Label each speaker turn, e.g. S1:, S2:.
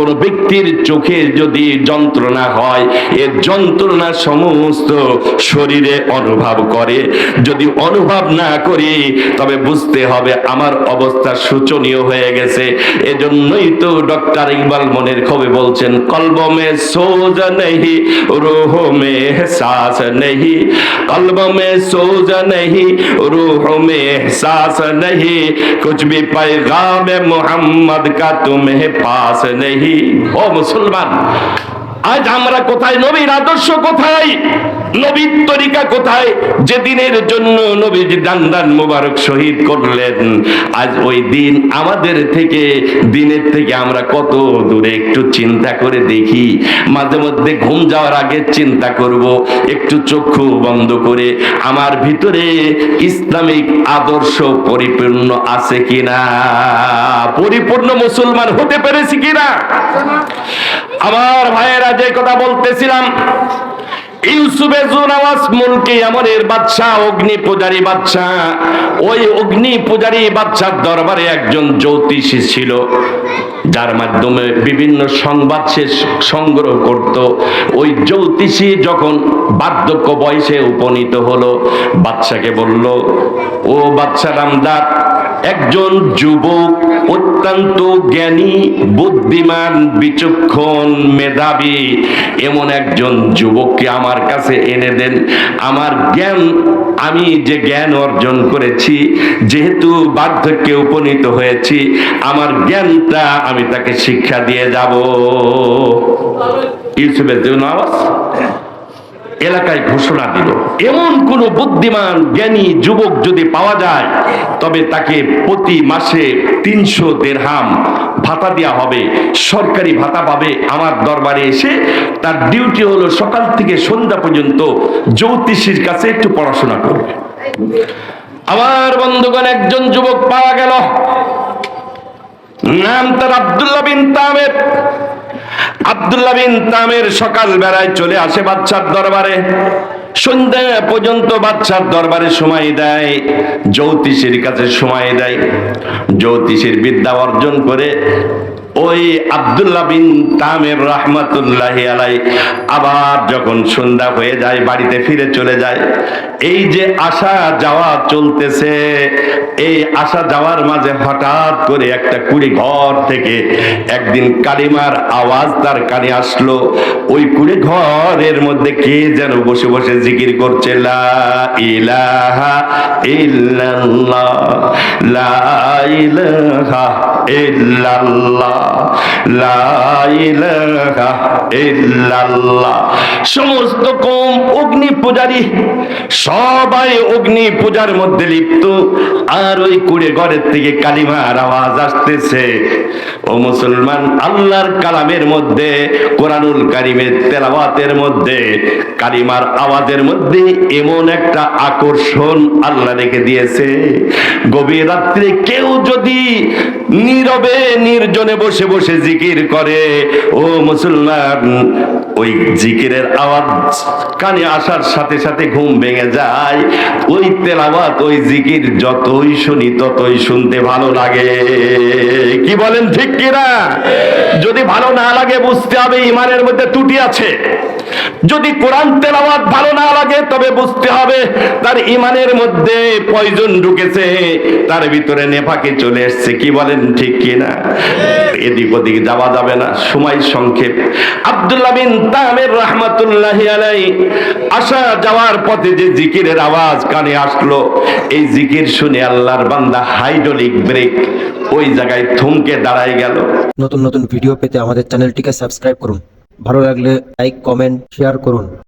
S1: কোন ব্যক্তির চোখে যদি যন্ত্রণা হয়, এ যন্ত্রণা সমস্ত শরীরে অনুভব করে। যদি অনুভব না করি, তবে বুঝতে হবে আমার অবস্থা সূচনীয় হয়ে গেছে। এজন্যই তো ডক্টর ইকবাল মনের খবে বলছেন কলব মে সোজ নেহি রোহ মে সাস নেহি। কলব মে সোজ নেহি রোহ মে সাস নেহি। কুছ ভি পায়গাম মোহাম্মদ কা তুমে পাস নেহি। ও মুসলমান আজ আমরা কোথায়? নবীর আদর্শ কোথায়? নবীর তরিকা কোথায়? যে দিনের জন্য নবীজি দান দান মুবারক শহীদ করলেন। আজ ওই দিন আমাদের থেকে, দিনের থেকে আমরা কত দূরে একটু চিন্তা করে দেখি। মাঝে মধ্যে ঘুম যাওয়ার আগে চিন্তা করব, একটু চক্ষু বন্ধ করে আমার ভিতরে ইসলামিক আদর্শ পরিপূর্ণ আছে কিনা? পরিপূর্ণ মুসলমান হতে পেরেছি কিনা? আমার ভাইয়েরা যে কথা বলতেছিলাম ইউসুফে জুনাওয়াস মুলকে আমরের বাদশা, অগ্নি পূজারী বাদশা। ওই অগ্নি পূজারী বাদশার দরবারে একজন জ্যোতিষী ছিল, যার মাধ্যমে বিভিন্ন সংবাদ সে সংগ্রহ করত। ওই জ্যোতিষী যখন বার্ধক্য বয়সে উপনীত হলো, বাদশাকে বলল, ও বাদশা রামদার একজন যুবক অত্যন্ত জ্ঞানী, বুদ্ধিমান, বিচক্ষণ মেধাবী, এমন একজন যুবককে আমার কাছে এনে দেন। আমার জ্ঞান, আমি যে জ্ঞান অর্জন করেছি, যেহেতু বার্ধক্যে উপনীত হয়েছি, আমার জ্ঞানটা আমি তাকে শিক্ষা দিয়ে যাব। ইউসুফের জন্য আওয়াজ? এলাকায় ঘোষণা দিল। এমন কোন বুদ্ধিমান, জ্ঞানী যুবক যদি পাওয়া যায়, তবে তাকে প্রতি মাসে তিনশো দেড়হাম ভাতা দেওয়া হবে। সরকারি ভাতা পাবে আমার দরবারে এসে। তার ডিউটি হলো সকাল থেকে সন্ধ্যা পর্যন্ত জ্যোতিষীর কাছে একটু পড়াশোনা করবে। আমার বন্ধুগণ, একজন যুবক পাওয়া গেল। নাম তার আব্দুল্লাহ বিন তামের। আব্দুল্লাহ বিন তামের সকাল বেলায় চলে আসে বাচ্চার দরবারে। সন্ধ্যা পর্যন্ত বাচ্চার দরবারে সময় দেয়, জ্যোতিষীর কাছে সময় দেয়। জ্যোতিষীর বিদ্যা অর্জন করে ওই আব্দুল্লাহ বিন তামের রহমাতুল্লাহ আলাই আবার যখন সন্ধ্যা হয়ে যায়, বাড়িতে ফিরে চলে যায়, এই যে আসা যাওয়া চলতেছে, এই আসা যাওয়ার মাঝে হঠাৎ করে একটা কুড়ি ঘর থেকে একদিন কালিমার আওয়াজ তার কানে আসলো। ওই কুড়ি ঘরের মধ্যে কে যেন বসে বসে জিকির করছে, লা ইলাহা ইল্লাল্লাহ, লা ইলাহা ইল্লাল্লাহ। সমস্ত কম অগ্নি পূজারী সবাই অগ্নি পূজার মধ্যে লিপ্ত। আর ওই কুড়ে ঘরের থেকে কালিমার আওয়াজ আসতেছে। ও মুসলমান, আল্লাহর কালামের মধ্যে, কোরআনুল কারিমের তেলাওয়াতের মধ্যে, কালিমার আওয়াজের মধ্যে এমন একটা আকর্ষণ আল্লাহ রেখে দিয়েছে। গভীর রাত্রে কেউ যদি নীরবে নির্জনে বসে বসে জিকির করে। ও মুসলমান, ওই জিকিরের আওয়াজ কানে আসার সাথে সাথে ঘুম ভেঙে যায়। ওই তেলাওয়াত, ওই জিকির যতই শুনি ততই শুনতে ভালো লাগে। কি বলেন ঠিক কিনা? যদি ভালো না লাগে, বুঝতে হবে ইমানের মধ্যে ত্রুটি আছে। যদি কোরআন তেলাওয়াত ভালো না লাগে, তবে বুঝতে হবে তার ইমানের মধ্যে পয়জন ঢুকেছে, তার ভিতরে নেফাকে চলে এসছে। কি বলেন, ঠিক কিনা এদিক ওদিক যাওয়া যাবে না, সময় সংক্ষেপ। আব্দুল্লাহ বিন তামের রহমাতুল্লাহ আলাই আসা যাওয়ার পথে যে জিকিরের আওয়াজ কানে আসলো, এই জিকির শুনে আল্লাহর বান্দা হাইড্রোলিক ব্রেক ওই জায়গায় থমকে দাঁড়ায় গেল।
S2: নতুন নতুন ভিডিও পেতে আমাদের চ্যানেলটিকে সাবস্ক্রাইব করুন। ভালো লাগলে লাইক কমেন্ট শেয়ার করুন।